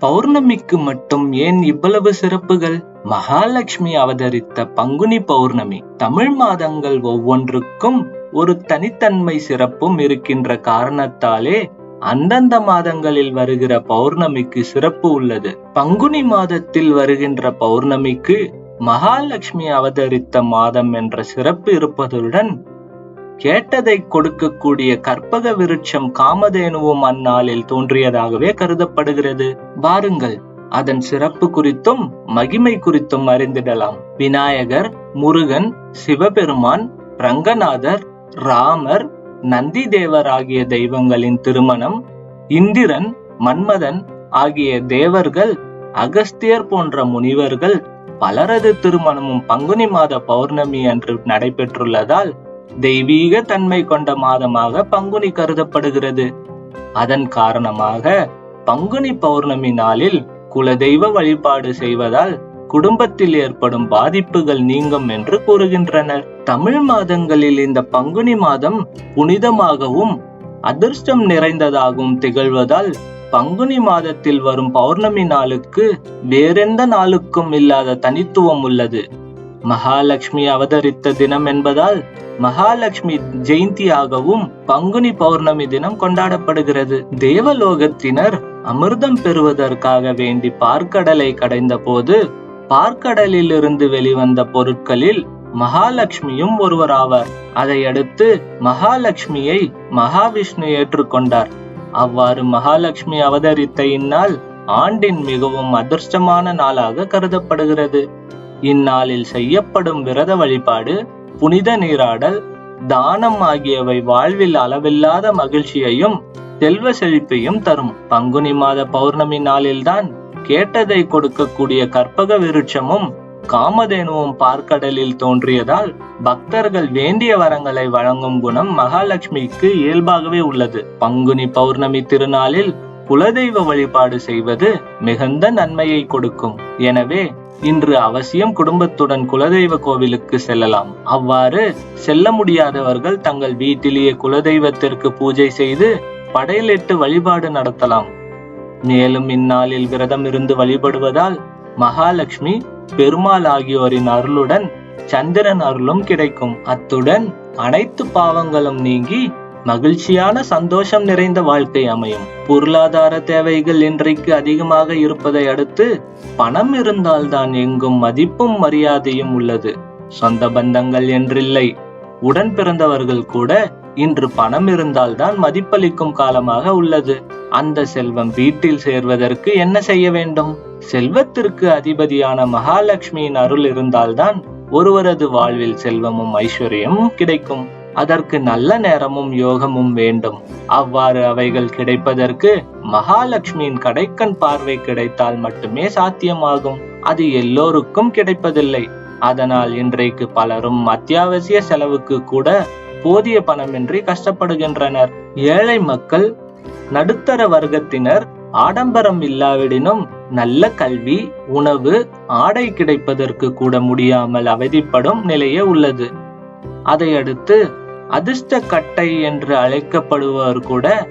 பௌர்ணமிக்கு மட்டும் ஏன் இவ்வளவு சிறப்புகள்? மகாலட்சுமி அவதரித்த பங்குனி பௌர்ணமி தமிழ் மாதங்கள் ஒவ்வொன்றுக்கும் ஒரு தனித்தன்மை சிறப்பும் இருக்கின்ற காரணத்தாலே அந்தந்த மாதங்களில் வருகிற பௌர்ணமிக்கு சிறப்பு உள்ளது. பங்குனி மாதத்தில் வருகின்ற பௌர்ணமிக்கு மகாலட்சுமி அவதரித்த மாதம் என்ற சிறப்பு இருப்பதுடன் கேட்டதை கொடுக்கக்கூடிய கற்பக விருட்சம் காமதேனுவும் அந்நாளில் தோன்றியதாகவே கருதப்படுகிறது. வாருங்கள் அதன் சிறப்பு குறித்தும் மகிமை குறித்தும் அறிந்திடலாம். விநாயகர் முருகன் சிவபெருமான் ரங்கநாதர் ராமர் நந்தி தேவர் ஆகிய தெய்வங்களின் திருமணம் இந்திரன் மன்மதன் ஆகிய தேவர்கள் அகஸ்தியர் போன்ற முனிவர்கள் பலரது திருமணமும் பங்குனி மாத பௌர்ணமி அன்று நடைபெற்றுள்ளதால் தெய்வீக தன்மை கொண்ட மாதமாக பங்குனி கருதப்படுகிறது. அதன் காரணமாக பங்குனி பௌர்ணமி நாளில் குலதெய்வ வழிபாடு செய்வதால் குடும்பத்தில் ஏற்படும் பாதிப்புகள் நீங்கும் என்று கூறுகின்றனர். தமிழ் மாதங்களில் இந்த பங்குனி மாதம் புனிதமாகவும் அதிர்ஷ்டம் நிறைந்ததாகவும் திகழ்வதால் பங்குனி மாதத்தில் வரும் பௌர்ணமி நாளுக்கு வேறெந்த நாளுக்கும் இல்லாத தனித்துவம் உள்ளது. மகாலட்சுமி அவதரித்த தினம் என்பதால் மகாலட்சுமி ஜெயந்தியாகவும் பங்குனி பௌர்ணமி தினம் கொண்டாடப்படுகிறது. தேவலோகத்தினர் அமிர்தம் பெறுவதற்காக வேண்டி பார்க்கடலை கடைந்த போது பார்க்கடலில் இருந்து வெளிவந்த பொருட்களில் மகாலட்சுமியும் ஒருவராவார். அதையடுத்து மகாலட்சுமியை மகாவிஷ்ணு ஏற்றுக்கொண்டார். அவ்வாறு மகாலட்சுமி அவதரித்த இந்நாள் ஆண்டின் மிகவும் அதிர்ஷ்டமான நாளாக கருதப்படுகிறது. இந்நாளில் செய்யப்படும் விரத வழிபாடு புனித நீராடல் தானம் ஆகியவை வாழ்வில் அளவில்லாத மகிழ்ச்சியையும் செல்வ செழிப்பையும் தரும். பங்குனி மாத பௌர்ணமி நாளில்தான் கேட்டதை கொடுக்கக்கூடிய கற்பக விருட்சமும் காமதேனுவும் பார்க்கடலில் தோன்றியதால் பக்தர்கள் வேண்டிய வரங்களை வழங்கும் குணம் மகாலட்சுமிக்கு இயல்பாகவே உள்ளது. பங்குனி பௌர்ணமி திருநாளில் குலதெய்வ வழிபாடு செய்வது மிகுந்த நன்மையை கொடுக்கும். எனவே இன்று அவசியம் குடும்பத்துடன் குலதெய்வ கோவிலுக்கு செல்லலாம். அவ்வாறு செல்ல முடியாதவர்கள் தங்கள் வீட்டிலேயே குலதெய்வத்திற்கு பூஜை செய்து படையலிட்டு வழிபாடு நடத்தலாம். மேலும் இந்நாளில் விரதம் இருந்து வழிபடுவதால் மகாலட்சுமி பெருமாள் ஆகியோரின் அருளுடன் சந்திரன் அருளும் கிடைக்கும். அத்துடன் அனைத்து பாவங்களும் நீங்கி மகிழ்ச்சியான சந்தோஷம் நிறைந்த வாழ்க்கை அமையும். பொருளாதார தேவைகள் இன்றைக்கு அதிகமாக இருப்பதை அடுத்து பணம் இருந்தால்தான் எங்கும் மதிப்பும் மரியாதையும் உள்ளது. சொந்த பந்தங்கள் என்றில்லை. உடன் பிறந்தவர்கள் கூட இன்று பணம் இருந்தால்தான் மதிப்பளிக்கும் காலமாக உள்ளது. அந்த செல்வம் வீட்டில் சேர்வதற்கு என்ன செய்ய வேண்டும்? செல்வத்திற்கு அதிபதியான மகாலட்சுமியின் அருள் இருந்தால்தான் ஒருவரது வாழ்வில் செல்வமும் ஐஸ்வர்யமும் கிடைக்கும். அதற்கு நல்ல நேரமும் யோகமும் வேண்டும். அவ்வாறு அவைகள் கிடைப்பதற்கு மகாலட்சுமியின் கடைக்கண் பார்வை கிடைத்தால் மட்டுமே சாத்தியமாகும். அது எல்லோருக்கும் கிடைப்பதில்லை. அதனால் இன்றைக்கு பலரும் அத்தியாவசிய செலவுக்கு கூட போதிய பணமின்றி கஷ்டப்படுகின்றனர். ஏழை மக்கள் நடுத்தர வர்க்கத்தினர் ஆடம்பரம் இல்லாவிடினும் நல்ல கல்வி உணவு ஆடை கிடைப்பதற்கு கூட முடியாமல் அவதிப்படும் நிலையே உள்ளது. அதையடுத்து அதிர்ஷ்ட கட்டை என்று அழைக்கப்படுவர் கூட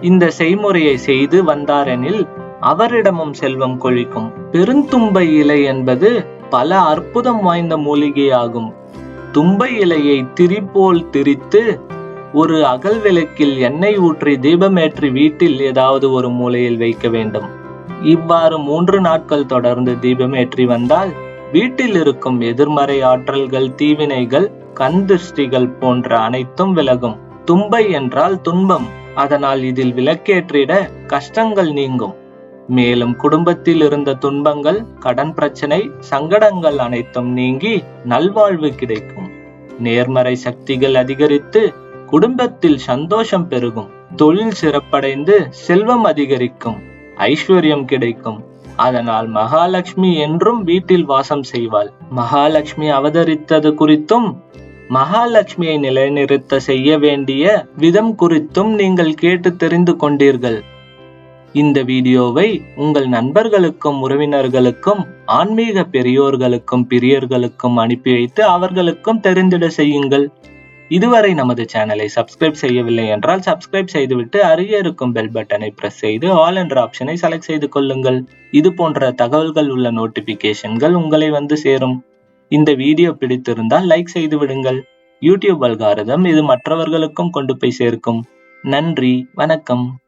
இந்த செய்முறையை செய்து வந்தாரெனில் அவரிடமும் செல்வம் கொழிக்கும். பெருந்தும்பை இலை என்பது பல அற்புதம் வாய்ந்த மூலிகையாகும். தும்பை இலையை திரிபோல் திரித்து ஒரு அகல் விளக்கில் எண்ணெய் ஊற்றி தீபமேற்றி வீட்டில் ஏதாவது ஒரு மூலையில் வைக்க வேண்டும். இவ்வாறு மூன்று நாட்கள் தொடர்ந்து தீபமேற்றி வந்தால் வீட்டில் இருக்கும் எதிர்மறை ஆற்றல்கள் தீவினைகள் கண் திருஷ்டிகள் போன்ற அனைத்தும் விலகும். தும்பை என்றால் துன்பம். அதனால் இதில் விளக்கேற்றிட கஷ்டங்கள் நீங்கும். மேலும் குடும்பத்தில் இருந்த துன்பங்கள் கடன் பிரச்சனை சங்கடங்கள் அனைத்தும் நீங்கி நல்வாழ்வு கிடைக்கும். நேர்மறை சக்திகள் அதிகரித்து குடும்பத்தில் சந்தோஷம் பெருகும். தொழில் சிறப்படைந்து செல்வம் அதிகரிக்கும். ஐஸ்வர்யம் கிடைக்கும். அதனால் மகாலட்சுமி என்றும் வீட்டில் வாசம் செய்வாள். மகாலட்சுமி அவதரித்தது குறித்தும் மகாலட்சுமியை நிலைநிறுத்த செய்ய வேண்டிய விதம் குறித்தும் நீங்கள் கேட்டு தெரிந்து கொண்டீர்கள். இந்த வீடியோவை உங்கள் நண்பர்களுக்கும் உறவினர்களுக்கும் ஆன்மீக பெரியோர்களுக்கும் பிரியர்களுக்கும் அனுப்பி வைத்து அவர்களுக்கும் தெரிந்திட செய்யுங்கள். இதுவரை நமது சேனலை சப்ஸ்கிரைப் செய்யவில்லை என்றால் சப்ஸ்கிரைப் செய்துவிட்டு அருகே இருக்கும் பெல் பட்டனை பிரஸ் செய்து ஆல் என்ற ஆப்ஷனை செலக்ட் செய்து கொள்ளுங்கள். இது போன்ற தகவல்கள் உள்ள நோட்டிபிகேஷன்கள் உங்களை வந்து சேரும். இந்த வீடியோ பிடித்திருந்தால் லைக் செய்து விடுங்கள். யூடியூப் அல்காரதம் இது மற்றவர்களுக்கும் கொண்டு போய் சேர்க்கும். நன்றி வணக்கம்.